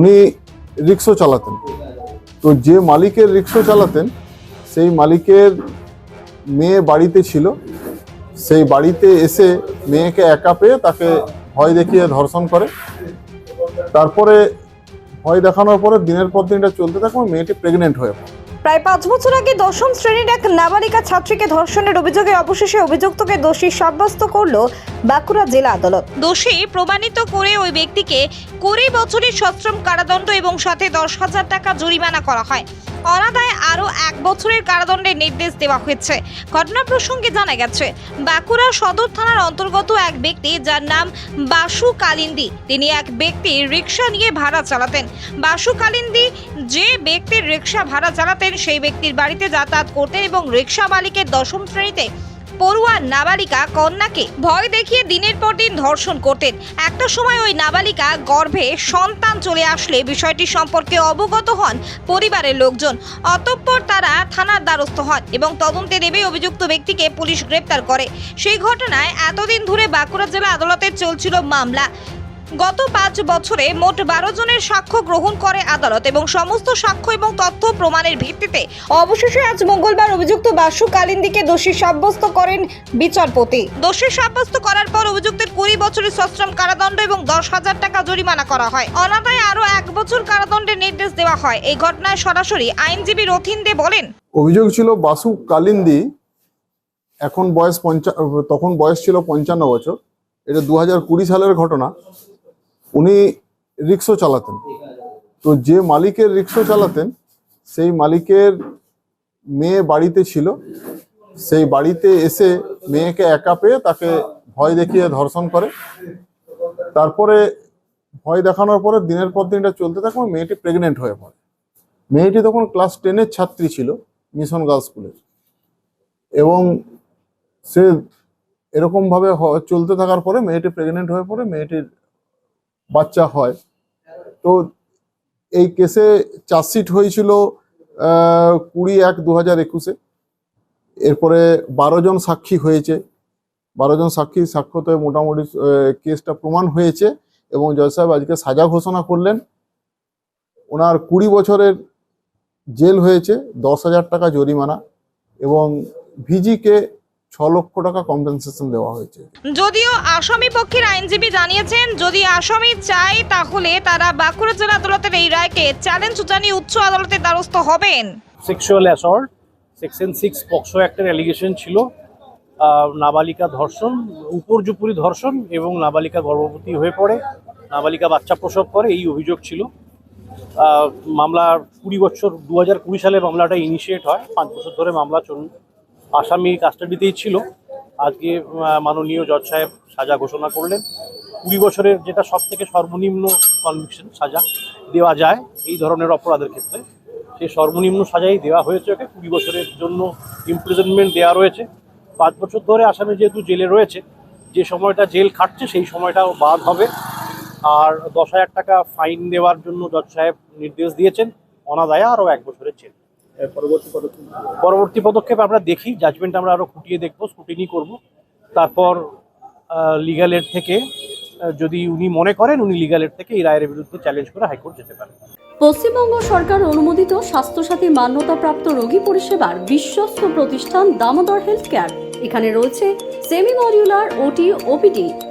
উনি রিক্সো চালাতেন। তো যে মালিকের রিক্সো চালাতেন, সেই মালিকের মেয়ে বাড়িতে ছিল। সেই বাড়িতে এসে মেয়েকে একা পেয়ে তাকে ভয় দেখিয়ে ধর্ষণ করে। তারপরে ভয় দেখানোর পরে দিনের পর দিন এটা চলতে থাকে মেয়েটি প্রেগনেন্ট হয়ে পড়ে। প্রায় পাঁচ বছর আগে দশম শ্রেণির এক নাবালিকা ছাত্রীকে ধর্ষণের অভিযোগে অবশেষে অভিযুক্তকে দোষী সাব্যস্ত করল বাঁকুড়া জেলা আদালত। দোষী প্রমাণিত করে ওই ব্যক্তিকে কুড়ি বছরের সশ্রম কারাদণ্ড এবং সাথে দশ হাজার টাকা জরিমানা করা হয়। অনাদায় আরও এক বছরের কারাদণ্ডের নির্দেশ দেওয়া হয়েছে। ঘটনা প্রসঙ্গে জানা গেছে, বাঁকুড়া সদর থানার অন্তর্গত এক ব্যক্তি যার নাম বাসু কালিন্দি, তিনি এক ব্যক্তি রিক্সা নিয়ে ভাড়া চালাতেন। বাসু কালিন্দি যে ব্যক্তির রিক্সা ভাড়া চালাতেন, সেই ব্যক্তির বাড়িতে যাতায়াত করতেন এবং রিক্সা মালিকের দশম শ্রেণীতে পড়ুয়া নাবালিকা কন্যাকে ভয় দেখিয়ে দিনের পর দিন ধর্ষণ করতেন। একটা সময় ওই নাবালিকা গর্ভে সন্তান চলে আসলে বিষয়টি সম্পর্কে অবগত হন পরিবারের লোকজন। অতঃপর তারা থানার দ্বারস্থ হন এবং তদন্তে নেমে অভিযুক্ত ব্যক্তিকে পুলিশ গ্রেপ্তার করে। সেই ঘটনায় এতদিন ধরে বাঁকুড়া জেলা আদালতে চলছিল মামলা। গত পাঁচ বছরে মোট বারো জনের সাক্ষ্য গ্রহণ করে আদালত এবং সমস্ত সাক্ষ্য এবং তথ্য প্রমাণের ভিত্তিতে অবশেষে আজ মঙ্গলবার অভিযুক্ত বাসু কালিন্দিকে দোষী সাব্যস্ত করেন বিচারপতি। দোষী সাব্যস্ত করার পর অভিযুক্তের কুড়ি বছরের সশ্রম কারাদণ্ড এবং দশ হাজার টাকা জরিমানা করা হয়। অনাদায় আরও এক বছর কারাদণ্ডের নির্দেশ দেওয়া হয়। এই ঘটনায় সরাসরি আইনজীবী রথিন দে বলেন, অভিযোগ ছিল বাসু কালিন্দি এখন বয়স পঞ্চা তখন বয়স ছিল পঞ্চান্ন বছর। এটা দু হাজার কুড়ি সালের ঘটনা। উনি রিক্সো চালাতেন। তো যে মালিকের রিক্সো চালাতেন, সেই মালিকের মেয়ে বাড়িতে ছিল। সেই বাড়িতে এসে মেয়েকে একা পেয়ে তাকে ভয় দেখিয়ে ধর্ষণ করে। তারপরে ভয় দেখানোর পরে দিনের পর দিন এটা চলতে থাকে মেয়েটি প্রেগনেন্ট হয়ে পড়ে। মেয়েটি তখন ক্লাস টেনের ছাত্রী ছিল মিশন গার্লস স্কুলের এবং সে এরকমভাবে চলতে থাকার পরে মেয়েটি প্রেগনেন্ট হয়ে পড়ে, মেয়েটির বাচ্চা হয়। তো এই কেসে চার্জশিট হয়েছিল কুড়ি এক দু হাজার একুশে। এরপরে বারো জন সাক্ষী হয়েছে। বারো জন সাক্ষী সাক্ষ্যতে মোটামুটি কেসটা প্রমাণ হয়েছে এবং জজ সাহেব আজকে সাজা ঘোষণা করলেন। ওনার কুড়ি বছরের জেল হয়েছে, দশ হাজার টাকা জরিমানা এবং ভিজিকে ছ লক্ষ টাকা কম্পেনসেশন দেওয়া হয়েছে। যদিও আসামি পক্ষের আইনজীবী জানিয়েছেন যদি আসামি চায় তাহলে তারা বাঁকুড়া জেলা আদালতের এই রায়কে চ্যালেঞ্জ জানিয়ে উচ্চ আদালতের দ্বারস্থ হবেন। Sexual assault section six POCSO অ্যাক্টের allegation ছিল নাবালিকা ধর্ষণ উপর্যুপুরি ধর্ষণ এবং নাবালিকা গর্ভবতী হয়ে পড়ে নাবালিকা বাচ্চা প্রসব করে এই অভিযোগ ছিল। মামলা কুড়ি বছর দু হাজার কুড়ি সালে মামলাটা ইনিশিয়েট হয় পাঁচ বছর ধরে মামলা চলুন আসামি কাস্টাডিতেই ছিল। আজকে মাননীয় জজ সাহেব সাজা ঘোষণা করলেন। কুড়ি বছরের যেটা সব থেকে সর্বনিম্ন কনভিকশন সাজা দেওয়া যায় এই ধরনের অপরাধের ক্ষেত্রে। সেই সর্বনিম্ন সাজাই দেওয়া হয়েছে ওকে। কুড়ি বছরের জন্য ইমপ্রিজনমেন্ট দেওয়া রয়েছে। পাঁচ বছর ধরে আসামি যেহেতু জেলে রয়েছে, যে সময়টা জেল খাটছে সেই সময়টাও বাদ হবে। আর দশ হাজার টাকা ফাইন দেওয়ার জন্য জজ সাহেব নির্দেশ দিয়েছেন। অনাদায়া আরও এক বছরের জেল। পরবর্তী পদক্ষেপ? আমরা দেখি জাজমেন্ট আমরা আরও খুঁটিয়ে দেখব স্কুটিনি করব। তারপর লিগাল এড থেকে যদি উনি মনে করেন উনি লিগাল এড থেকে এই রায়ের বিরুদ্ধে চ্যালেঞ্জ করে হাইকোর্ট যেতে পারেন পশ্চিমবঙ্গ সরকার অনুমোদিত স্বাস্থ্যসাথী মান্যতাপ্রাপ্ত রোগী পরিষেবার বিশ্বস্ত প্রতিষ্ঠান দামোদর হেলথ কেয়ার। এখানে রয়েছে semi modular OT OPD